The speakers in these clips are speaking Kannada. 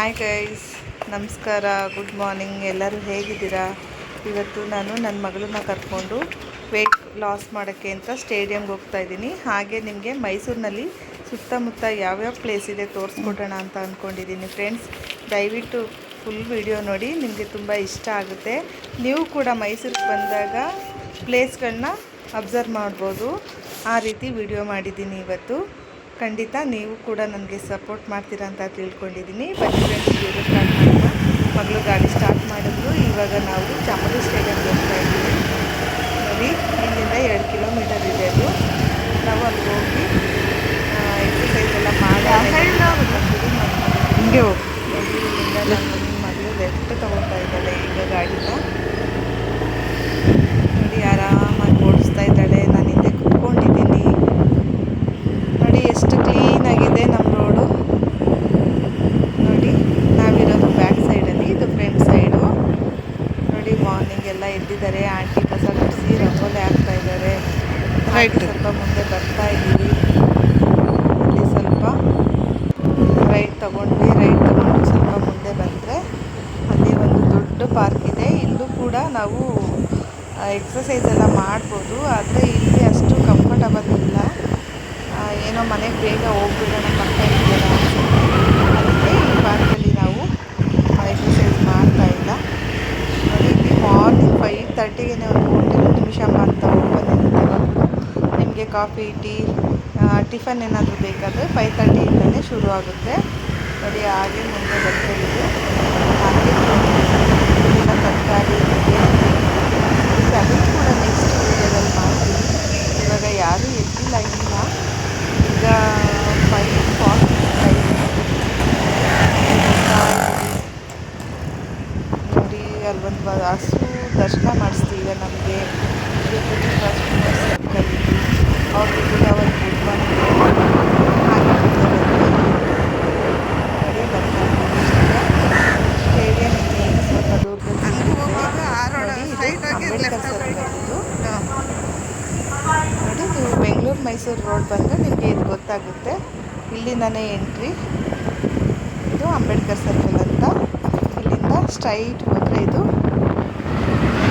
ಹಾಯ್ ಗೈಸ್ ನಮಸ್ಕಾರ. ಗುಡ್ ಮಾರ್ನಿಂಗ್ ಎಲ್ಲರೂ ಹೇಗಿದ್ದೀರಾ? ಇವತ್ತು ನಾನು ನನ್ನ ಮಗಳನ್ನ ಕರ್ಕೊಂಡು ವೆಯ್ಟ್ ಲಾಸ್ ಮಾಡೋಕ್ಕೆ ಅಂತ ಸ್ಟೇಡಿಯಮ್ಗೆ ಹೋಗ್ತಾ ಇದ್ದೀನಿ. ಹಾಗೆ ನಿಮಗೆ ಮೈಸೂರಿನಲ್ಲಿ ಸುತ್ತಮುತ್ತ ಯಾವ್ಯಾವ ಪ್ಲೇಸ್ ಇದೆ ತೋರಿಸ್ಕೊಡೋಣ ಅಂತ ಅಂದ್ಕೊಂಡಿದ್ದೀನಿ ಫ್ರೆಂಡ್ಸ್ ದಯವಿಟ್ಟು ಫುಲ್ ವಿಡಿಯೋ ನೋಡಿ, ನಿಮಗೆ ತುಂಬ ಇಷ್ಟ ಆಗುತ್ತೆ. ನೀವು ಕೂಡ ಮೈಸೂರಿಗೆ ಬಂದಾಗ ಪ್ಲೇಸ್ಗಳನ್ನ ಅಬ್ಸರ್ವ್ ಮಾಡ್ಬೋದು. ಆ ರೀತಿ ವಿಡಿಯೋ ಮಾಡಿದ್ದೀನಿ ಇವತ್ತು. ಖಂಡಿತ ನೀವು ಕೂಡ ನನಗೆ ಸಪೋರ್ಟ್ ಮಾಡ್ತೀರಾ ಅಂತ ತಿಳ್ಕೊಂಡಿದ್ದೀನಿ. ಬನ್ನಿ ಫ್ರೆಂಡ್ಸ್ ವಿಡಿಯೋ ಸ್ಟಾರ್ಟ್ ಮಾಡೋಣ. ಮಗಳು ಗಾಡಿ ಸ್ಟಾರ್ಟ್ ಮಾಡಿದ್ರು ಇವಾಗ ನಾವು ಚಾಮುಂಡಿ ಸ್ಟೇಡಿಯಮ್ಗೆ ಹೋಗ್ತಾ ಇದ್ದೀವಿ. ನೋಡಿ ಇಲ್ಲಿಂದ ಎರಡು ಕಿಲೋಮೀಟರ್ ಇದೆ ಅದು. ನಾವು ಅಲ್ಲಿ ಹೋಗಿ ಎಕ್ಸಸೈಸ್ ಎಲ್ಲ ಮಾಡಿ ಹಿಂಗೆ ಹೋಗಿ. ಇಲ್ಲಿಂದ ನನ್ನ ಮಗಳು ಲೆಫ್ಟ್ ತೊಗೊಳ್ತಾ ಇದ್ದಾಳೆ ಈಗ ಗಾಡಿನ ನೋಡಿ ಆರಾಮಾಗಿ ಓಡಿಸ್ತಾ ಇದ್ದಾಳೆ ನಾನು ಹಿಂದೆ ಕುತ್ಕೊಂಡಿದ್ದೀನಿ ನೋಡಿ ಎಷ್ಟು ಕ್ಲೀನಾಗಿದೆ ನಮ್ಮ ರೋಡು ನೋಡಿ ನಾವಿರೋದು ಬ್ಯಾಕ್ ಸೈಡಲ್ಲಿ ಇದು ಫ್ರಂಟ್ ಸೈಡು ನೋಡಿ ಮಾರ್ನಿಂಗ್ ಎಲ್ಲ ಎದ್ದಿದ್ದಾರೆ ಆಂಟಿ ಕಸ ಗುಡಿಸಿ ರಂಗೋಲಿ ಹಾಕ್ತಾ ಇದ್ದಾರೆ Right. ಸ್ವಲ್ಪ ಮುಂದೆ ಬರ್ತಾ ಇದ್ದೀವಿ. ಇಲ್ಲಿ ಸ್ವಲ್ಪ ರೈಟ್ ತಗೊಂಡ್ವಿ ರೈಟ್ ತಗೊಂಡು ಸ್ವಲ್ಪ ಮುಂದೆ ಬಂದರೆ ಅಲ್ಲಿ ಒಂದು ದೊಡ್ಡ ಪಾರ್ಕ್ ಇದೆ. ಇಲ್ಲೂ ಕೂಡ ನಾವು ಎಕ್ಸಸೈಸ್ ಎಲ್ಲ ಮಾಡ್ಬೋದು. ಆದರೆ ಇಲ್ಲಿ ಅಷ್ಟು ಕಂಫರ್ಟಬಲ್ ಇಲ್ಲ. ಏನೋ ಮನೆಗೆ ಬೇಗ ಹೋಗ್ಬಿಡೋಣ ಪಕ್ಕ ಇದೆಯಲ್ಲ ಅದಕ್ಕೆ ಈ ಪಾರ್ಕಲ್ಲಿ ನಾವು ಎಕ್ಸಸೈಸ್ ಮಾಡ್ತಾ ಇಲ್ಲ. ನೋಡಿ ಇಲ್ಲಿ ಮಾರ್ನಿಂಗ್ ಫೈವ್ ತರ್ಟಿಗೆ ಒಂದು ಹೋಟೆಲ್ ನಿಮಿಷ ಮಾಡ್ತಾ ನಿಮಗೆ ಕಾಫಿ, ಟೀ ಟಿಫನ್ ಏನಾದರೂ ಬೇಕಾದರೆ ಫೈವ್ ತರ್ಟಿಯಿಂದಲೇ ಶುರು ಆಗುತ್ತೆ. ನೋಡಿ ಹಾಗೆ ಮುಂದೆ ಬರ್ತಾ ಇದೆ ಹಾಗೆ ತರಕಾರಿ ಇದೆ ಅದು ಕೂಡ ನೆಕ್ಸ್ಟ್ ವೀಡಿಯೋದಲ್ಲಿ ಮಾಡ್ತೀನಿ ಇವಾಗ ಯಾರೂ ಎದ್ದಿಲ್ಲ ಇಲ್ಲ ಈಗ ಫೈವ್ ಫಾರ್ಟಿ ನೋಡಿ ಅಲ್ಲೊಂದು ಹಸು ದರ್ಶನ ಮಾಡಿಸ್ತೀವಿ ನಮಗೆ. ಅವ್ರಿಗೆ ನೋಡಿ ನೀವು ಬೆಂಗಳೂರು ಮೈಸೂರು ರೋಡ್ ಬಂದರೆ ನಿಮಗೆ ಇದು ಗೊತ್ತಾಗುತ್ತೆ ಇಲ್ಲಿಂದನೇ ಎಂಟ್ರಿ ಇದು ಅಂಬೇಡ್ಕರ್ ಸರ್ಕಲ್ ಅಂತ ಇಲ್ಲಿಂದ ಸ್ಟ್ರೈಟ್ ಹೋದರೆ ಇದು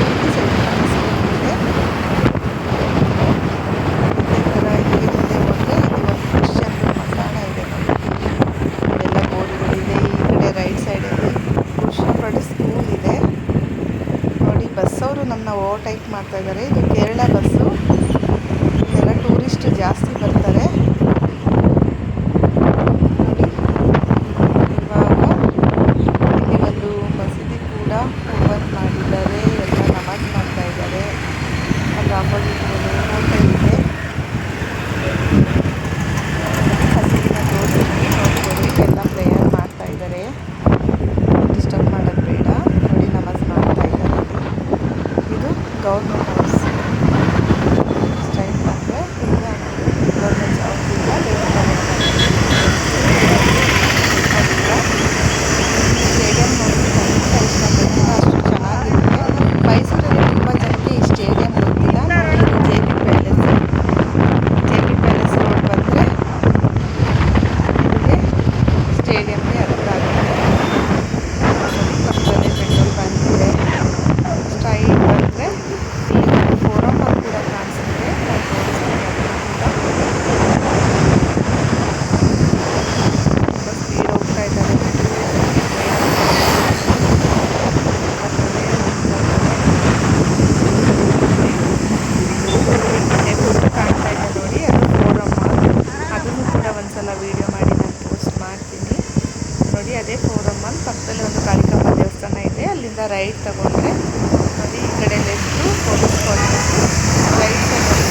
ಇಲ್ಲಿ ಸೆಂಟ್ ಥಾಮಸ್ ಸ್ಕೂಲ್ ಇದೆ ಅದೇ ಥರ ಇಲ್ಲಿ ಮುಂದೆ ಹೋದರೆ ಇಲ್ಲಿ ಒಂದು ಕ್ರಿಶ್ಚಿಯನ್ ಮಸಾಣ ಇದೆ ನೋಡಿ ಎಲ್ಲ ಬೋರ್ಡ್ಗಳಿದೆ ಈ ಕಡೆ ರೈಟ್ ಸೈಡಲ್ಲಿ ಕೃಷ್ಣಪಡಿ ಸ್ಕೂಲ್ ಇದೆ. ನೋಡಿ ಬಸ್ ಅವರು ನಮ್ಮನ್ನ ಓವರ್ಟೇಕ್ ಮಾಡ್ತಾ ಇದ್ದಾರೆ ಇದು ಕೇರಳ ಬಸ್ಸು ಎಲ್ಲ ಟೂರಿಸ್ಟ್ ಜಾಸ್ತಿ ಬರ್ತಾರೆ ನೋಡಿ ಇವಾಗ ಇಲ್ಲಿ ಒಂದು ಮಸೀದಿ ಕೂಡ ಓಪನ್ ಮಾಡಿದ್ದಾರೆ ಎಲ್ಲ ನಮಾಜ್ ಮಾಡ್ತಾ ಇದ್ದಾರೆ ಅಲ್ಲಿ ಆಪೋಸಿಟ್ ಹೋಟೆಲ್ ಇದೆ ಮಸೀದಿನ ತೋರಿಸ್ತೀನಿ ನೋಡ್ಕೊಳ್ಳಿ ಎಲ್ಲ ಪ್ರೇಯರ್ ಮಾಡ್ತಾ ಇದ್ದಾರೆ ಡಿಸ್ಟರ್ಬ್ ಮಾಡೋದು ಬೇಡ ನೋಡಿ ನಮಾಜ್ ಮಾಡ್ತಾ ಇದ್ದಾರೆ ಇದು ಗೌರ್ಮೆಂಟ್ ಹೌಸ್ ಸ್ಟ್ರೈಟ್ ಬಂದರೆ ಈಗ ಗೌರ್ಮೆಂಟ್ ಹೌಸ್ ಇಲ್ಲ ಸ್ಟೇಡಿಯಂ ನೋಡಿ ತುಂಬ ಇಷ್ಟಪಟ್ಟು ಅಷ್ಟು ಚೆನ್ನಾಗಿರುತ್ತೆ ಮೈಸೂರಲ್ಲಿ ತುಂಬ ಜನಕ್ಕೆ ಈ ಸ್ಟೇಡಿಯಂ ಗೊತ್ತಿಲ್ಲ ನೋಡಿ ಇದು J P palace J P palace road ಬಂದರೆ ನಿಮಗೆ ಸ್ಟೇಡಿಯಂಗೆ ಹತ್ರ ಆಗುತ್ತೆ ಪಕ್ಕದಲ್ಲೇ ಪೆಟ್ರೋಲ್ ಬಂಕ್ ಇದೆ ಸ್ಟ್ರೈಟ್ ಬಂದರೆ ಇಲ್ಲಿ ಒಂದು ಫೋರಮ್ ಅಲ್ಲಿ ಕೂಡ ಕಾಣಿಸುತ್ತೆ ನಾನು ತೋರಿಸ್ತೀನಿ ಅದನ್ನು ಕೂಡ ತುಂಬ ಸ್ಪೀಡ್ ಹೋಗ್ತಾ ಇದ್ದಾರೆ ಫುಡ್ ಕಾಣ್ತಾ ಇದೆ ನೋಡಿ ಅದು ಫೋರಮ್ ಅದನ್ನು ಕೂಡ ಒಂದ್ಸಲ ವೀಡಿಯೋ ಮಾಡಿ ನಾನು ಪೋಸ್ಟ್ ಮಾಡ್ತೀನಿ ನೋಡಿ ಅದೇ ಫೋರಮ್ ಅಲ್ಲಿ ಪಕ್ಕದಲ್ಲಿ ಒಂದು ಕಾಳಿಕಮ್ಮ ದೇವಸ್ಥಾನ ಇದೆ, ಅಲ್ಲಿಂದ ರೈಟ್ ತಗೊಂಡ್ರೆ ಅದೇ ಈ ಕಡೆ left police college right side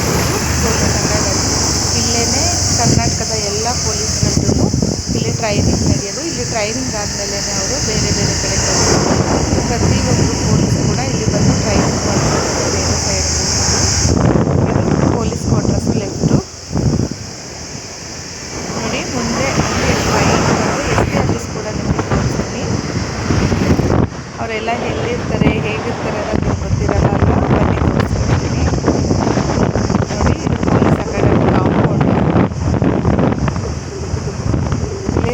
ಇಲ್ಲೇ ಕರ್ನಾಟಕದ ಎಲ್ಲ ಪೊಲೀಸ್ಗಳದ್ದು ಇಲ್ಲಿ ಟ್ರೈನಿಂಗ್ ನಡೆಯೋದು. ಇಲ್ಲಿ ಟ್ರೈನಿಂಗ್ ಆದಮೇಲೆ ಅವರು ಬೇರೆ ಬೇರೆ ಕಡೆ ಪ್ರತಿಯೊಂದು ಪೊಲೀಸ್ ಅವರೆಲ್ಲ ಎಲ್ಲಿರ್ತಾರೆ, ಹೇಗಿರ್ತಾರೆ ಅನ್ನೋದು ಗೊತ್ತಿರಲ್ಲ ಅಲ್ವಾ ಬನ್ನಿ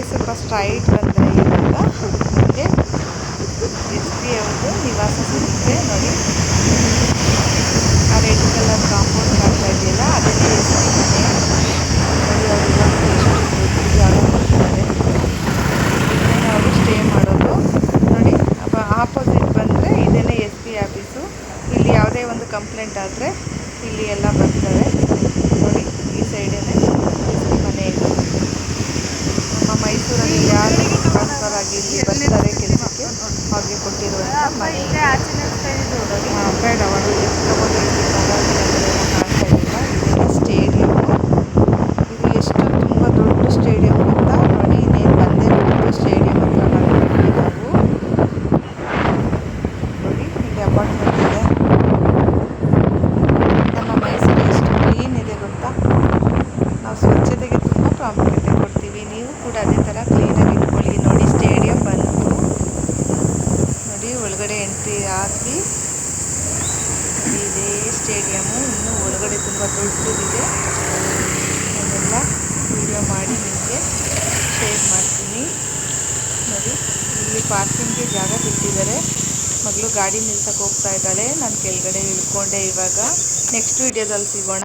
ಸ್ವಲ್ಪ ಸ್ಟ್ರೈಟ್ ಬಂದರೆ ಇವಾಗ ನಿಮಗೆ ಎಸ್ ಪಿ ಅವ್ರದ್ದು ನಿವಾಸ ಸಿಗುತ್ತೆ, ನೋಡಿ. ಆ ರೆಡ್ ಕಲರ್ ಕಾಂಪೌಂಡ್ ಕಾಣ್ತಾ ಇದೆಯಲ್ಲ, ಅದಕ್ಕೆ ಎಸ್ ಪಿ ಮನೆ ಕಂಪ್ಲೇಂಟ್ ಆದರೆ ಇಲ್ಲಿ ಎಲ್ಲ ಬರ್ತವೆ ನೋಡಿ, ಈ ಸೈಡೇನೆ ಮೈಸೂರು ಮನೆ ಇದೆ. ನಮ್ಮ ಮೈಸೂರಲ್ಲಿ ಯಾರು ಬರ್ತಾರೆ ಕೆಲಸಕ್ಕೆ, ಅವ್ರಿಗೆ ಕೊಟ್ಟಿರುವಂಥ ಮನೆ ಇದು. ಹಾ, ಬೇಡ ಒಂದು ಲಿಫ್ಟ್ ತಗೊಂಡು ಇಲ್ಲಿ ಕಾಣ್ತಾ ಇದ್ದಿಲ್ಲ ಇದೇನೆ ಸ್ಟೇಡಿಯಂ ಇದು ಎಷ್ಟು ತುಂಬ ದೊಡ್ಡ ಸ್ಟೇಡಿಯಂ ಅಂತ ನೋಡಿ ಇನ್ನೇನು ಬಂದೇ ಬಿಟ್ಟು ಸ್ಟೇಡಿಯಂ ಹತ್ರ ಬಂದ್ಬಿಟ್ವಿ ನಾವು ನೋಡಿ ಇಲ್ಲಿ ಅಪಾರ್ಟ್ಮೆಂಟ್ ಇದೆ ನಮ್ಮ ಮೈಸೂರು ಎಷ್ಟು ಕ್ಲೀನ್ ಇದೆ ಗೊತ್ತಾ ನಾವು ಸ್ವಚ್ಛತೆಗೆ ತುಂಬ ಪ್ರಾಮುಖ್ಯತೆ ಕೊಡ್ತೀವಿ ನೀವು ಕೂಡ ಅದೇ ಥರ ಕ್ಲೀನಾಗಿ ಇಟ್ಕೊಳ್ಳಿ ನೋಡಿ ಸ್ಟೇಡಿಯಂ ಬಂತು ನೋಡಿ ಒಳಗಡೆ ಎಂಟ್ರಿ ಆಗಿ ನೋಡಿ ಇದೇ ಸ್ಟೇಡಿಯಮ್ಮು ಇನ್ನು ಒಳಗಡೆ ತುಂಬ ದೊಡ್ಡದಿದೆ. ಅದೆಲ್ಲ ವಿಡಿಯೋ ಮಾಡಿ ನಿಮಗೆ ಶೇರ್ ಮಾಡ್ತೀನಿ. ನೋಡಿ, ಇಲ್ಲಿ ಪಾರ್ಕಿಂಗ್ಗೆ ಜಾಗ ಬಿಟ್ಟಿದ್ದಾರೆ. ಮಗಳು ಗಾಡಿ ನಿಲ್ಸಕ್ಕೆ ಹೋಗ್ತಾ ಇದ್ದಾಳೆ. ನಾನು ಕೆಳಗಡೆ ಇಳ್ಕೊಂಡೆ ಇವಾಗ. ನೆಕ್ಸ್ಟ್ ವಿಡಿಯೋದಲ್ಲಿ ಸಿಗೋಣ.